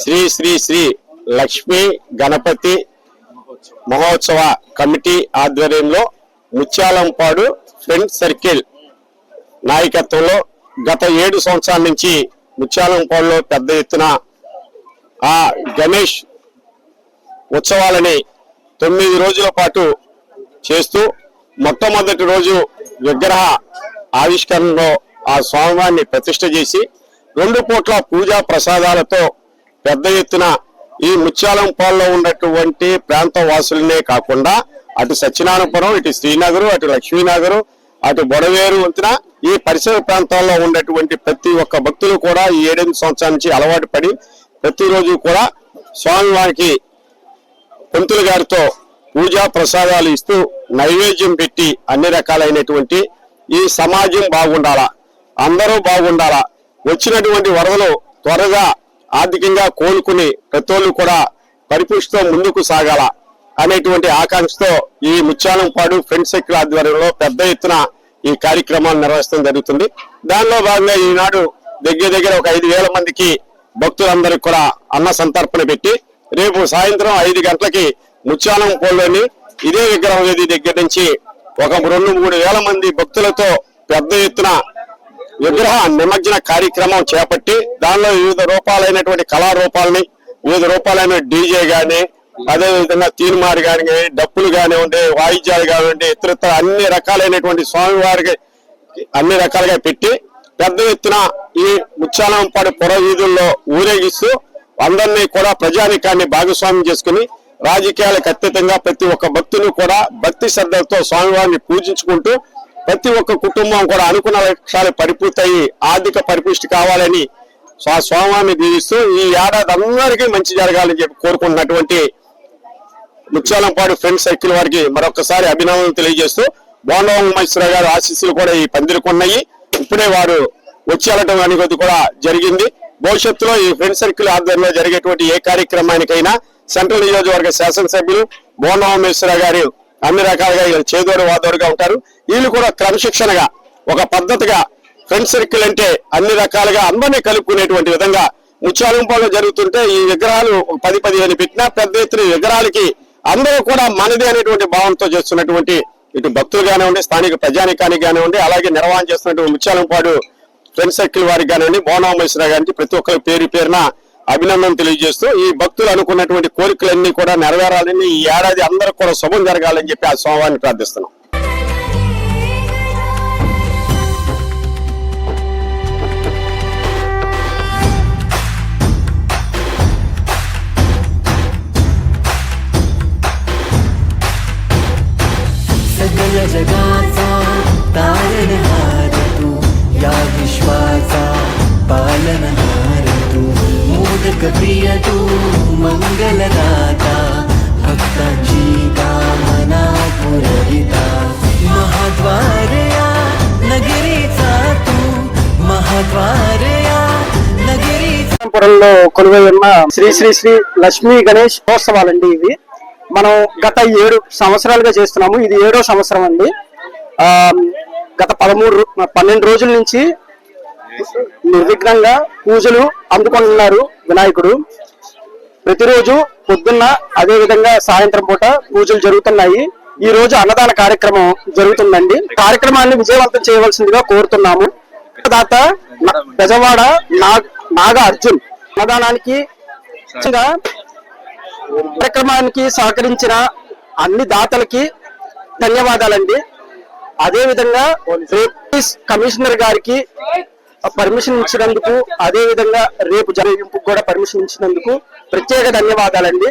శ్రీ శ్రీ శ్రీ లక్ష్మీ గణపతి మహోత్సవ కమిటీ ఆధ్వర్యంలో Mutyalampadu friend circle నాయకత్వంలో గత ఏడు సంవత్సరాల నుంచి ముత్యాలంపాడులో పెద్ద ఎత్తున ఆ గణేష్ ఉత్సవాలని తొమ్మిది రోజుల పాటు చేస్తూ మొట్టమొదటి రోజు విగ్రహ ఆవిష్కరణలో ఆ స్వామివారిని ప్రతిష్ట చేసి రెండు పూట్ల పూజా ప్రసాదాలతో పెద్ద ఎత్తున ఈ ముత్యాలంపాల్లో ఉన్నటువంటి ప్రాంత వాసులనే కాకుండా అటు సత్యనారాయణపురం ఇటు శ్రీనగరు అటు లక్ష్మీనగరు అటు బొడవేరు వంతున ఈ పరిసర ప్రాంతాల్లో ఉన్నటువంటి ప్రతి ఒక్క భక్తులు కూడా ఈ ఏడెనిమిది సంవత్సరాల నుంచి అలవాటు పడి ప్రతిరోజు కూడా స్వామివారికి పంతులు గారితో పూజా ప్రసాదాలు ఇస్తూ నైవేద్యం పెట్టి అన్ని రకాలైనటువంటి ఈ సమాజం బాగుండాలా అందరూ బాగుండాలా వచ్చినటువంటి వరదలు త్వరగా ఆర్థికంగా కోలుకుని ప్రతివాళ్ళు కూడా పరిపుష్టితో ముందుకు సాగాల అనేటువంటి ఆకాంక్షతో ఈ ముత్యాలంపాడు ఫ్రెండ్ సర్కిల్ ఆధ్వర్యంలో పెద్ద ఎత్తున ఈ కార్యక్రమాలు నిర్వహించడం జరుగుతుంది. దానిలో భాగంగా ఈనాడు దగ్గర దగ్గర ఒక ఐదు వేల మందికి భక్తులందరికీ కూడా అన్న సంతర్పణ పెట్టి రేపు సాయంత్రం ఐదు గంటలకి ముత్యాలం పోల్లోని ఇదే విగ్రహం వేది దగ్గర నుంచి ఒక రెండు మూడు వేల మంది భక్తులతో పెద్ద ఎత్తున విగ్రహ నిమజ్జన కార్యక్రమం చేపట్టి దానిలో వివిధ రూపాలైనటువంటి కళారూపాలని వివిధ రూపాలైన డీజే గాని అదేవిధంగా విధంగా తీన్మార్ గాని డప్పులు కానివ్వండి వాయిద్యాలు కానివ్వండి ఇతరత్ర అన్ని రకాలైనటువంటి స్వామివారికి అన్ని రకాలుగా పెట్టి పెద్ద ఎత్తున ఈ ముత్యాలంపాడు పురవీధుల్లో ఊరేగిస్తూ అందరినీ కూడా ప్రజానికాన్ని భాగస్వామ్యం చేసుకుని రాజకీయాలకు అతీతంగా ప్రతి ఒక్క భక్తుని కూడా భక్తి శ్రద్ధలతో స్వామివారిని పూజించుకుంటూ ప్రతి ఒక్క కుటుంబం కూడా అనుకున్న లక్ష్యాలు పరిపూర్తయి ఆర్థిక పరిపుష్టి కావాలని స్వా స్వామివారిని దీవిస్తూ ఈ ఏడాది అందరికీ మంచి జరగాలని చెప్పి కోరుకుంటున్నటువంటి ముత్యాలంపాడు ఫ్రెండ్ సర్కిల్ వారికి మరొకసారి అభినందనలు తెలియజేస్తూ బోండవ మహేశ్వర గారు ఆశీస్సులు కూడా ఈ పందిరికిన్నాయి ఇప్పుడే వారు వచ్చి వెళ్ళటం అనేది కూడా జరిగింది. భవిష్యత్తులో ఈ ఫ్రెండ్ సర్కిల్ ఆధ్వర్యంలో జరిగేటువంటి ఏ కార్యక్రమానికైనా సెంట్రల్ నియోజకవర్గ శాసనసభ్యులు బోండవ మహేశ్వర గారు అన్ని రకాలుగా వీళ్ళు చేదోడు వాదోడుగా ఉంటారు. వీళ్ళు కూడా క్రమశిక్షణగా ఒక పద్ధతిగా ఫ్రెండ్ సర్కిల్ అంటే అన్ని రకాలుగా అందరినీ కలుపుకునేటువంటి విధంగా ముత్యాలంపాలో జరుగుతుంటే ఈ విగ్రహాలు పది పదిహేను పెట్టినా పెద్ద ఎత్తున విగ్రహాలకి అందరూ కూడా మనది అనేటువంటి భావంతో చేస్తున్నటువంటి ఇటు భక్తులు కానివ్వండి స్థానిక ప్రజానికానికి కానివ్వండి అలాగే నిర్వహణ చేస్తున్నటువంటి ముత్యాలంపాడు ఫ్రెండ్ సర్కిల్ వారికి కానివ్వండి మోనామేశ్వర గారికి ప్రతి ఒక్కరి పేరు పేరున అభినందన తెలియజేస్తూ ఈ భక్తులు అనుకున్నటువంటి కోరికలన్నీ కూడా నెరవేరాలని ఈ ఏడాది అందరూ కూడా శుభం జరగాలని చెప్పి ఆ స్వామివారిని ప్రార్థిస్తున్నాం सकल जगाचा तारणहार तू या विश्वाचा पालनहार तू ಸಾಧಕ ಪ್ರಿಯದು ಮಂಗಲನಾಥ ಭಕ್ತ ಜೀಕಾಮನಾಪುರಹಿತ ಮಹಾದ್ವಾರೆಯ నగిరీచా తూ మహాద్వారయా నగిరీపురంలో కొలువై ఉన్న శ్రీ శ్రీ శ్రీ లక్ష్మీ గణేష్ మహోత్సవాలండి ఇవి. మనం గత ఏడు సంవత్సరాలుగా చేస్తున్నాము. ఇది ఏడో సంవత్సరం అండి. గత పదమూడు పన్నెండు రోజుల నుంచి నిర్విఘ్నంగా పూజలు అందుకుంటున్నారు వినాయకుడు. ప్రతిరోజు పొద్దున్న అదే విధంగా సాయంత్రం పూట పూజలు జరుగుతున్నాయి. ఈ రోజు అన్నదాన కార్యక్రమం జరుగుతుందండి. కార్యక్రమాన్ని విజయవంతం చేయవలసిందిగా కోరుతున్నాము. దాత బెజవాడ నాగ అర్జున్ అన్నదానానికి కార్యక్రమానికి సహకరించిన అన్ని దాతలకి ధన్యవాదాలండి. అదే విధంగా కమిషనర్ గారికి పర్మిషన్ ఇచ్చినందుకు అదే విధంగా రేపు జరిగింపుకు కూడా పర్మిషన్ ఇచ్చినందుకు ప్రత్యేక ధన్యవాదాలండి.